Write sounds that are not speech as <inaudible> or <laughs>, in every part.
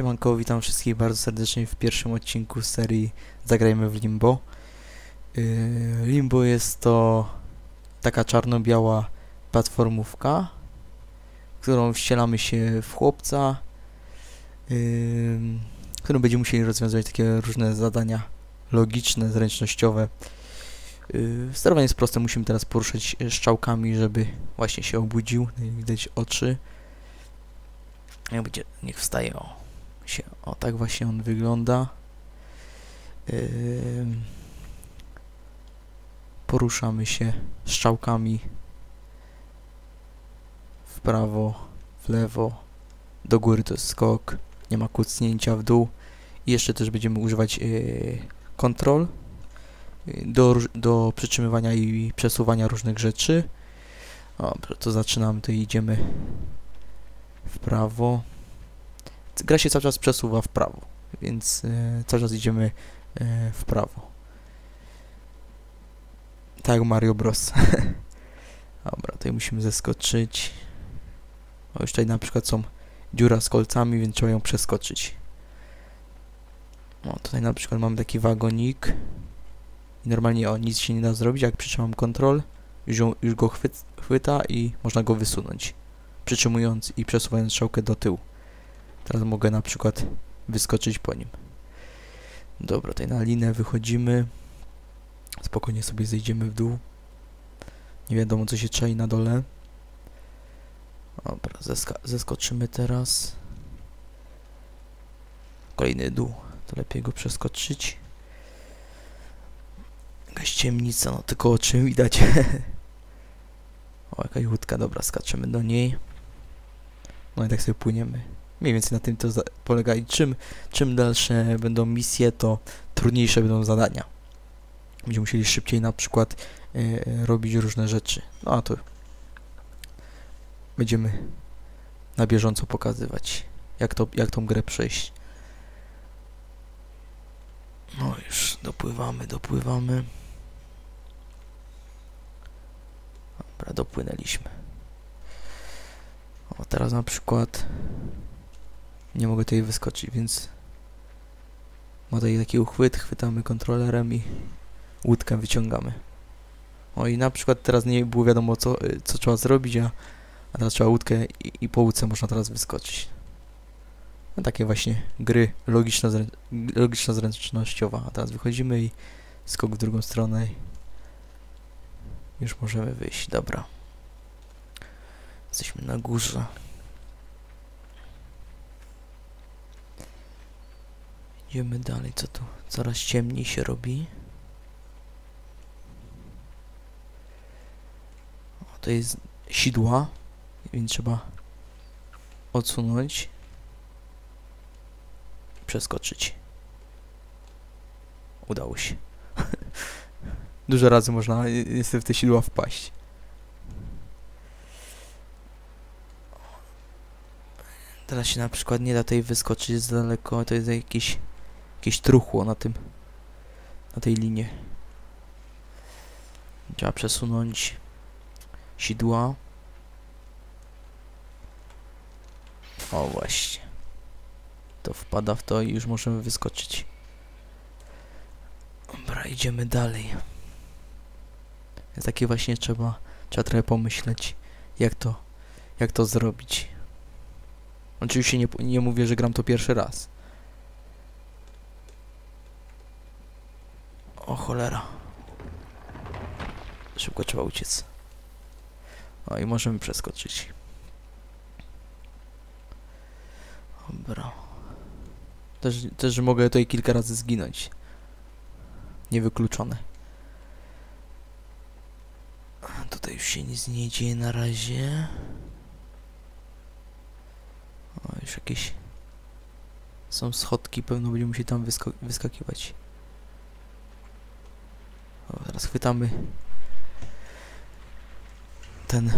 Siemanko, witam wszystkich bardzo serdecznie w pierwszym odcinku serii Zagrajmy w Limbo. Yy, Limbo jest to taka czarno-biała platformówka, którą wcielamy się w chłopca, yy, którym będziemy musieli rozwiązywać takie różne zadania logiczne, zręcznościowe. Yy, sterowanie jest proste, musimy teraz poruszać szczałkami, żeby właśnie się obudził, widać oczy. Jak będzie, niech wstaje, o, się, o tak właśnie on wygląda. Poruszamy się strzałkami w prawo, w lewo, do góry to jest skok, nie ma kucnięcia w dół. I jeszcze też będziemy używać yy, kontrol yy, do, do przytrzymywania i przesuwania różnych rzeczy. Dobra, to zaczynamy, to idziemy w prawo. Gra się cały czas przesuwa w prawo, więc e, cały czas idziemy e, w prawo. Tak Mario Bros. <laughs> Dobra, tutaj musimy zeskoczyć. O, już tutaj na przykład są dziura z kolcami, więc trzeba ją przeskoczyć. O, tutaj na przykład mamy taki wagonik. I normalnie o, nic się nie da zrobić, jak przytrzymam kontrol, już, już go chwyt, chwyta i można go wysunąć przytrzymując i przesuwając strzałkę do tyłu. Teraz mogę na przykład wyskoczyć po nim. Dobra, tutaj na linę wychodzimy. Spokojnie sobie zejdziemy w dół. Nie wiadomo co się czai na dole. Dobra, zeskoczymy teraz. Kolejny dół. To lepiej go przeskoczyć. Jakaś ciemnica, no tylko oczy widać. <laughs> o, jakaś łódka, dobra, skaczemy do niej. No i tak sobie płyniemy. Mniej więcej na tym to polega i czym, czym dalsze będą misje, to trudniejsze będą zadania. Będziemy musieli szybciej na przykład e, robić różne rzeczy. No a to będziemy na bieżąco pokazywać, jak, to, jak tą grę przejść. No już dopływamy, dopływamy. Dobra, dopłynęliśmy. O, teraz na przykład nie mogę tutaj wyskoczyć, więc ma tutaj taki uchwyt, chwytamy kontrolerem i łódkę wyciągamy. O i na przykład teraz nie było wiadomo co, y, co trzeba zrobić, a, a teraz trzeba łódkę i, i po łódce można teraz wyskoczyć. No, takie właśnie gry logiczno, zrę, logiczno-zręcznościowa. A teraz wychodzimy i skok w drugą stronę już możemy wyjść. Dobra. Jesteśmy na górze. Idziemy dalej, co tu? Coraz ciemniej się robi. O, to jest sidła, więc trzeba odsunąć przeskoczyć. Udało się. <laughs> Dużo razy można ni- niestety w te sidła wpaść. Teraz się na przykład nie da tutaj wyskoczyć za daleko, to jest jakieś, jakieś truchło na tym, na tej linie. Trzeba przesunąć sidła. O właśnie. To wpada w to i już możemy wyskoczyć. Dobra, idziemy dalej. Jest takie właśnie trzeba, trzeba trochę pomyśleć, jak to, jak to zrobić. Oczywiście nie, nie mówię, że gram to pierwszy raz. O cholera. Szybko trzeba uciec. O i możemy przeskoczyć. Dobra. Też, też mogę tutaj kilka razy zginąć. Niewykluczone. Tutaj już się nic nie dzieje na razie. O, już jakieś są schodki, pewno będziemy musieli tam wysko- wyskakiwać chwytamy ten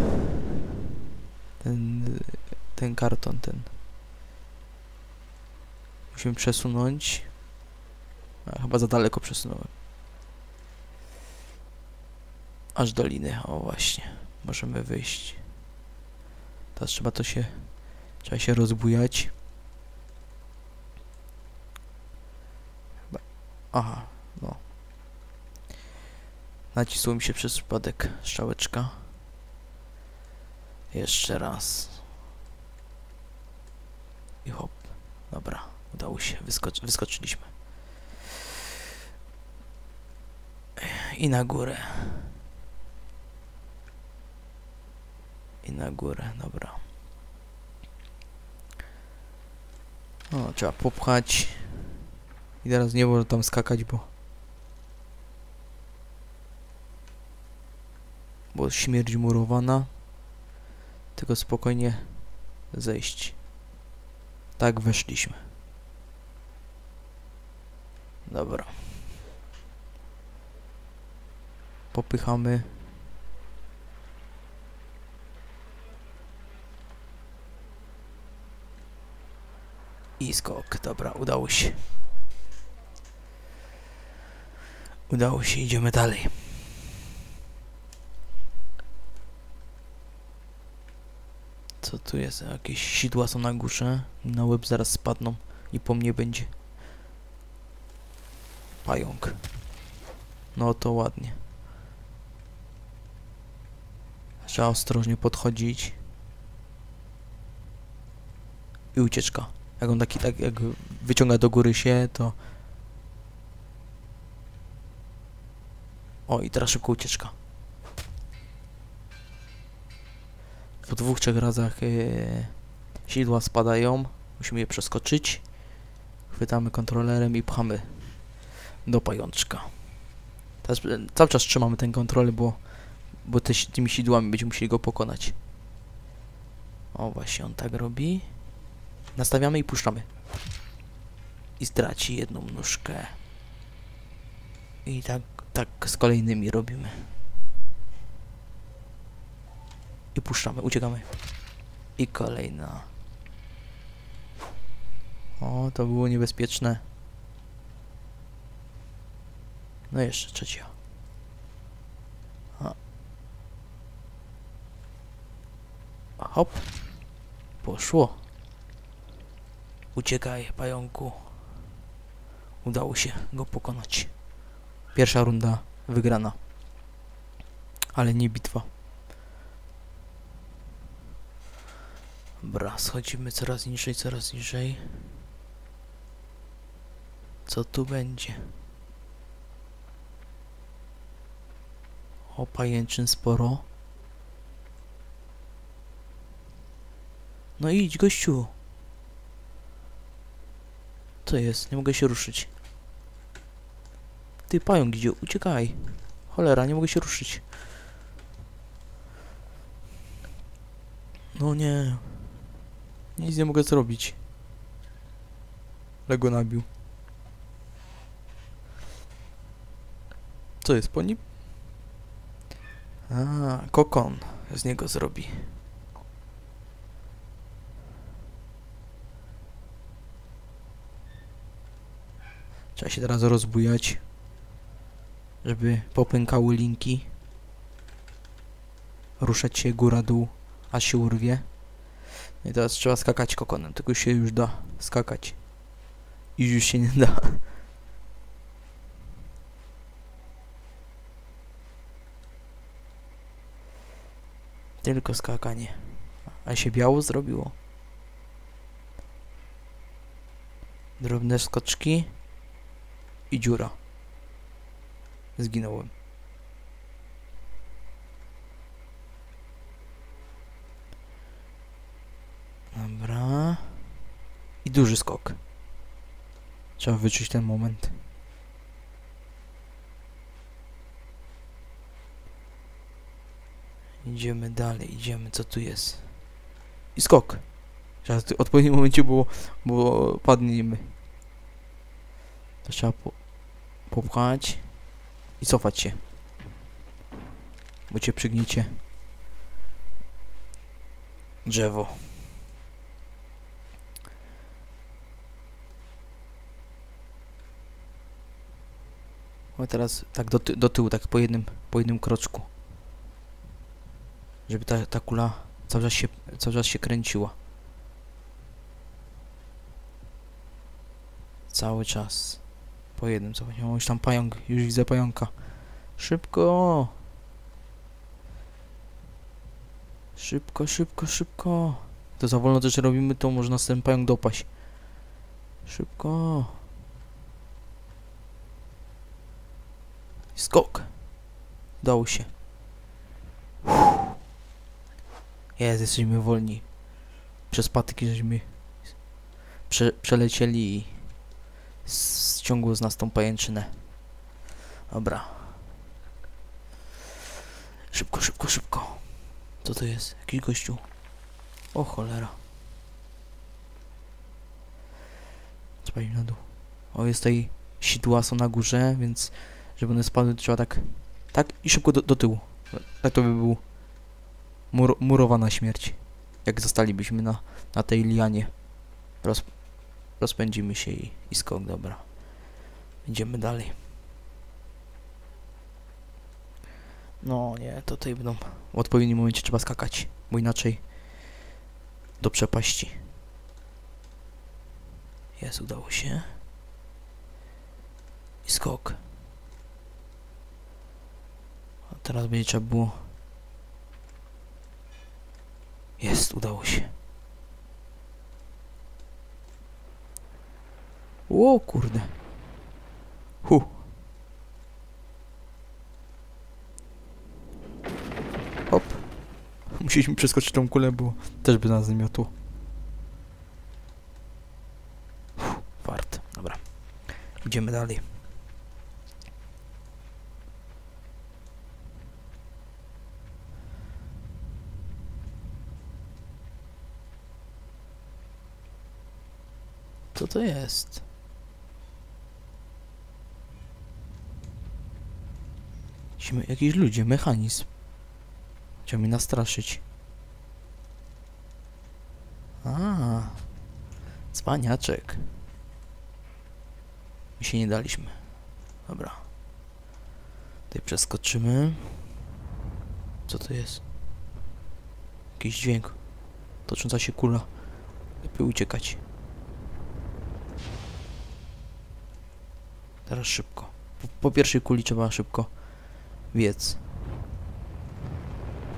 ten ten karton ten. Musimy przesunąć. A, chyba za daleko przesunąłem. Aż do liny o właśnie możemy wyjść. Teraz trzeba to się trzeba się rozbujać. Aha, Nacisło mi się przez przypadek strzałeczka. Jeszcze raz. I hop. Dobra, udało się. Wyskocz wyskoczyliśmy. I na górę. I na górę, dobra. O, trzeba popchać. I teraz nie można tam skakać, bo... Bo śmierć murowana. Tylko spokojnie zejść. Tak weszliśmy. Dobra. Popychamy. I skok. Dobra, udało się. Udało się, idziemy dalej. Co tu jest? Jakieś sidła są na górze. Na łeb zaraz spadną i po mnie będzie. Pająk. No to ładnie. Trzeba ostrożnie podchodzić. I ucieczka. Jak on taki, tak jak wyciąga do góry się, to... O, i teraz szybko ucieczka. Po dwóch, trzech razach yy, sidła spadają. Musimy je przeskoczyć. Chwytamy kontrolerem i pchamy do pajączka. Teraz e, cały czas trzymamy ten kontroler, bo, bo te, tymi sidłami będziemy musieli go pokonać. O, właśnie on tak robi. Nastawiamy i puszczamy. I straci jedną nóżkę. I tak, tak z kolejnymi robimy. I puszczamy, uciekamy. I kolejna. O, to było niebezpieczne. No jeszcze trzecia. Hop. Poszło. Uciekaj, pająku. Udało się go pokonać. Pierwsza runda wygrana. Ale nie bitwa. Dobra, schodzimy coraz niżej, coraz niżej. Co tu będzie? O, pajęczyn sporo. No idź, gościu. Co jest? Nie mogę się ruszyć. Ty, pająk idzie, uciekaj. Cholera, nie mogę się ruszyć. No nie. Nic nie mogę zrobić. Lego nabił. Co jest po nim? A, kokon z niego zrobi. Trzeba się teraz rozbujać, żeby popękały linki. Ruszać się góra-dół, a się urwie. I teraz trzeba skakać kokonem, tylko się już da skakać. I już się nie da. Tylko skakanie. A się biało zrobiło. Drobne skoczki. I dziura. Zginąłem. Dobra. I duży skok. Trzeba wyczuć ten moment. Idziemy dalej, idziemy, co tu jest? I skok. Trzeba w odpowiednim momencie było, bo padniemy. To trzeba po, popchać i cofać się. Bo cię przygniecie. Drzewo. Teraz tak do, ty do tyłu, tak po jednym, po jednym kroczku. Żeby ta, ta kula cały czas, się, cały czas się kręciła. Cały czas. Po jednym, co. O, już tam pająk, już widzę pająka. Szybko! Szybko, szybko, szybko. To za wolno też robimy, to może nas ten pająk dopaść. Szybko. Skok. Udało się. Jest, jesteśmy wolni. Przez patyki żeśmy prze, przelecieli i ściągło z nas tą pajęczynę. Dobra. Szybko, szybko, szybko. Co to jest? Jakiś gościu. O cholera. Spadźmy na dół. O, jest tutaj sidła są na górze, więc żeby one spadły, trzeba tak... Tak i szybko do, do tyłu. Tak to by był mur, murowana śmierć. Jak zostalibyśmy na, na tej lianie. Roz, rozpędzimy się i, i skok, dobra. Idziemy dalej. No nie, to tutaj będą... W odpowiednim momencie trzeba skakać, bo inaczej do przepaści. Jest, udało się. I skok. Teraz będzie trzeba było... Jest, udało się. O kurde. Hu. Hop. Musieliśmy przeskoczyć tą kulę, bo też by nas zmiotło. Fart. Dobra. Idziemy dalej. Co to jest? Jakieś- Jakieś ludzie, mechanizm. Chciał mnie nastraszyć. A, cwaniaczek. My się nie daliśmy. Dobra. Tutaj przeskoczymy. Co to jest? Jakiś dźwięk. Tocząca się kula. Lepiej uciekać. Teraz szybko. Po, po pierwszej kuli trzeba szybko biec.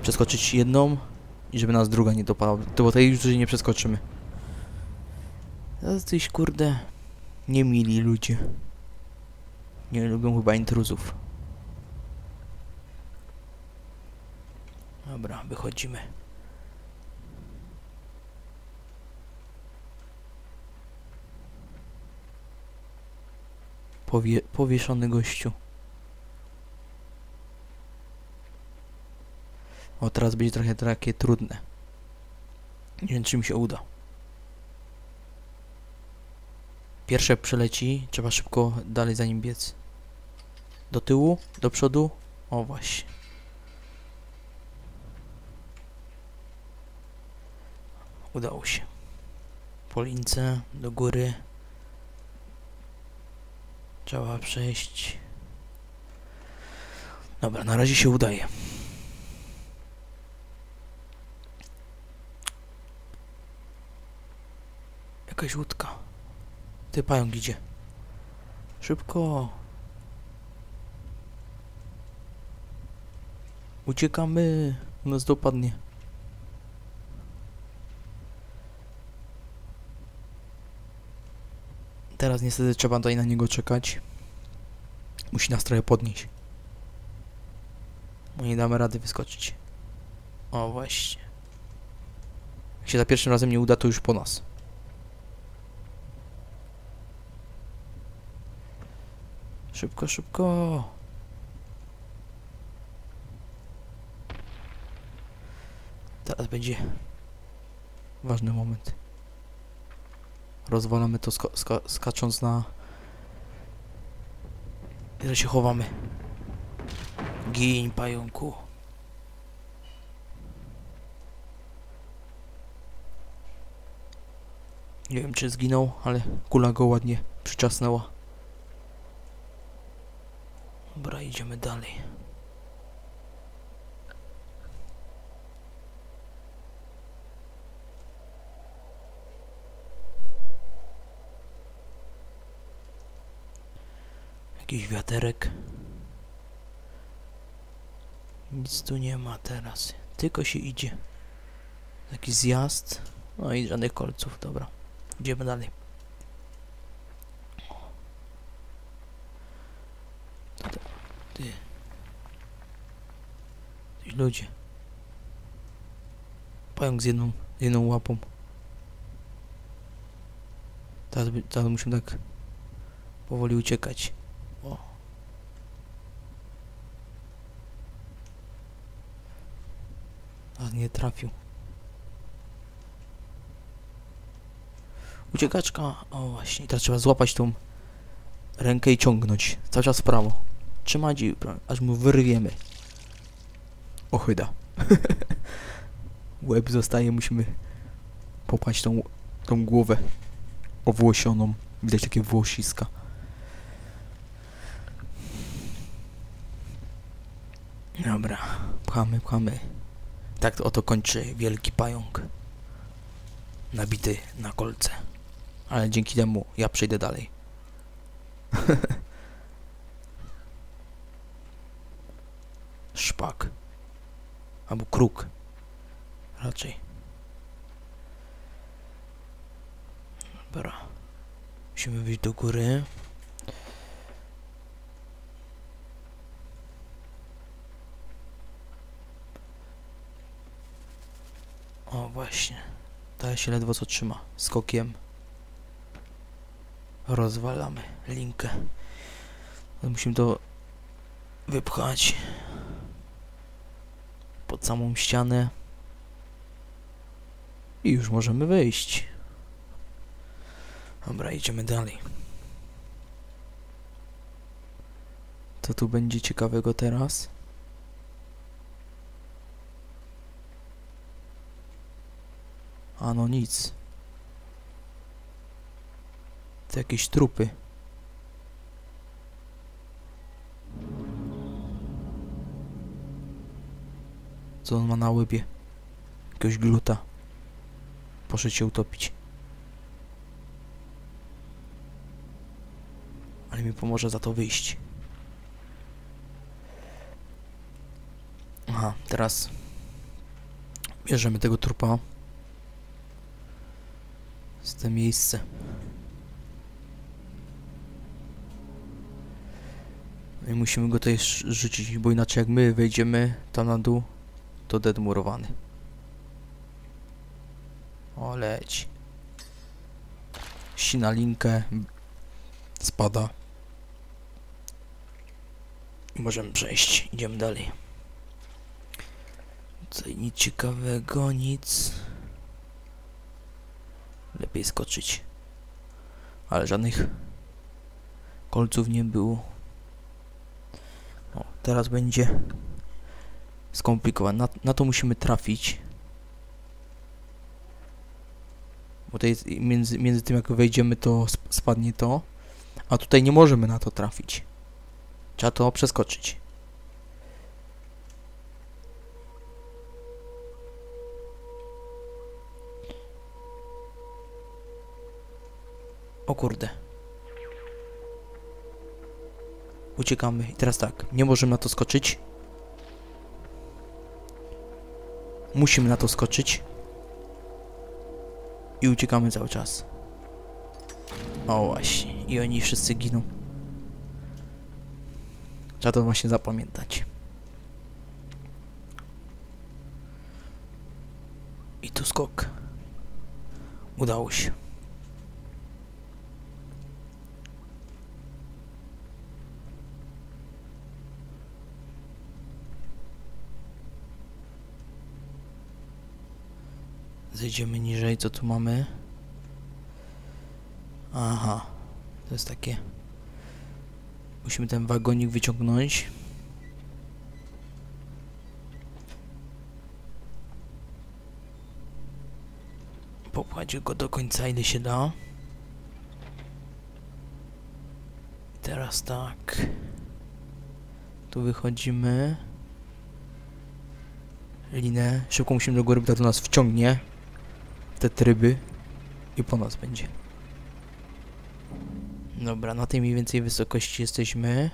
Przeskoczyć jedną i żeby nas druga nie dopadła. Bo tej już nie przeskoczymy. Jacyś kurde niemili ludzie. Nie lubią chyba intruzów. Dobra, wychodzimy. Powie powieszony gościu. O, teraz będzie trochę takie trudne. Nie wiem, czy mi się uda. Pierwsze przeleci, trzeba szybko dalej za nim biec. Do tyłu, do przodu. O, właśnie. Udało się. Po lince, do góry. Trzeba przejść. Dobra, na razie się udaje. Jakaś łódka. Ty pająk idzie. Szybko. Uciekamy. Nas dopadnie. Teraz niestety trzeba tutaj na niego czekać. Musi nas trochę podnieść. Bo nie damy rady wyskoczyć. O właśnie. Jak się za pierwszym razem nie uda, to już po nas. Szybko, szybko. Teraz będzie ważny moment. Rozwalamy to ska ska skacząc na... Ile się chowamy. Gin, pająku. Nie wiem czy zginął, ale kula go ładnie przyczasnęła. Dobra, idziemy dalej. Jakiś wiaterek. Nic tu nie ma teraz. Tylko się idzie. Jakiś zjazd. No i żadnych kolców, dobra. Idziemy dalej. Ty. Ty. Ludzie. Pająk z jedną, z jedną łapą. Teraz, teraz musimy tak powoli uciekać. O. A nie trafił. Uciekaczka. O właśnie. Teraz trzeba złapać tą rękę i ciągnąć. Cały czas w prawo. Trzymać i aż mu wyrwiemy. Ochyda. <laughs> Łeb zostaje, musimy popaść tą, tą głowę owłosioną. Widać takie włosiska. Dobra, pchamy, pchamy. Tak to oto kończy wielki pająk. Nabity na kolce. Ale dzięki temu ja przejdę dalej. <laughs> Szpak. Albo kruk. Raczej. Dobra. Musimy wyjść do góry. O, właśnie. Się ledwo co trzyma. Skokiem. Rozwalamy linkę. Musimy to wypchać pod samą ścianę. I już możemy wyjść. Dobra, idziemy dalej. Co tu będzie ciekawego teraz? A no nic. To jakieś trupy. Co on ma na łybie? Jakiegoś gluta. Poszedł się utopić. Ale mi pomoże za to wyjść. Aha, teraz bierzemy tego trupa. Te miejsce. No I musimy go tutaj rzucić, bo inaczej jak my wejdziemy tam na dół, to dead murowany. O, leć. Sina linkę. Spada. Możemy przejść. Idziemy dalej. Tutaj nic ciekawego, nic. Lepiej skoczyć. Ale żadnych kolców nie było. O, teraz będzie skomplikowane. Na, na to musimy trafić. Bo tutaj między, między tym jak wejdziemy to sp- spadnie to. A tutaj nie możemy na to trafić. Trzeba to przeskoczyć. Kurde. Uciekamy. I teraz tak, nie możemy na to skoczyć. Musimy na to skoczyć. I uciekamy cały czas. O właśnie. I oni wszyscy giną. Trzeba to właśnie zapamiętać. I tu skok. Udało się. Zejdziemy niżej, co tu mamy? Aha, to jest takie. Musimy ten wagonik wyciągnąć. Popchać go do końca, ile się da. I teraz tak. Tu wychodzimy. Linę. Szybko musimy do góry, bo to nas wciągnie. Te tryby. I po nas będzie. Dobra, na tej mniej więcej wysokości jesteśmy.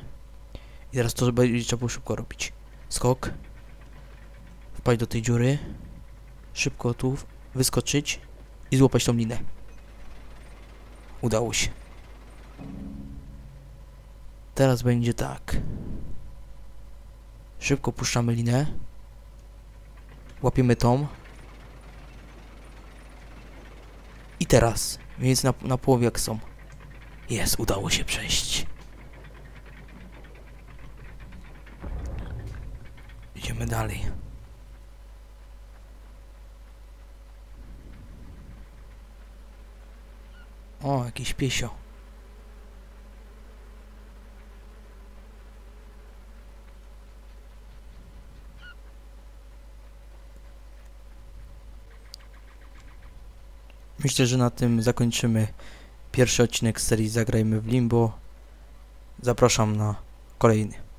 I teraz to będzie trzeba było szybko robić. Skok. Wpaść do tej dziury. Szybko tu wyskoczyć i złapać tą linę. Udało się. Teraz będzie tak. Szybko puszczamy linę. Łapiemy tą. I teraz. Więcej na, na połowie jak są. Jest, udało się przejść. Idziemy dalej. O, jakiś piesio. Myślę, że na tym zakończymy pierwszy odcinek serii Zagrajmy w Limbo. Zapraszam na kolejny.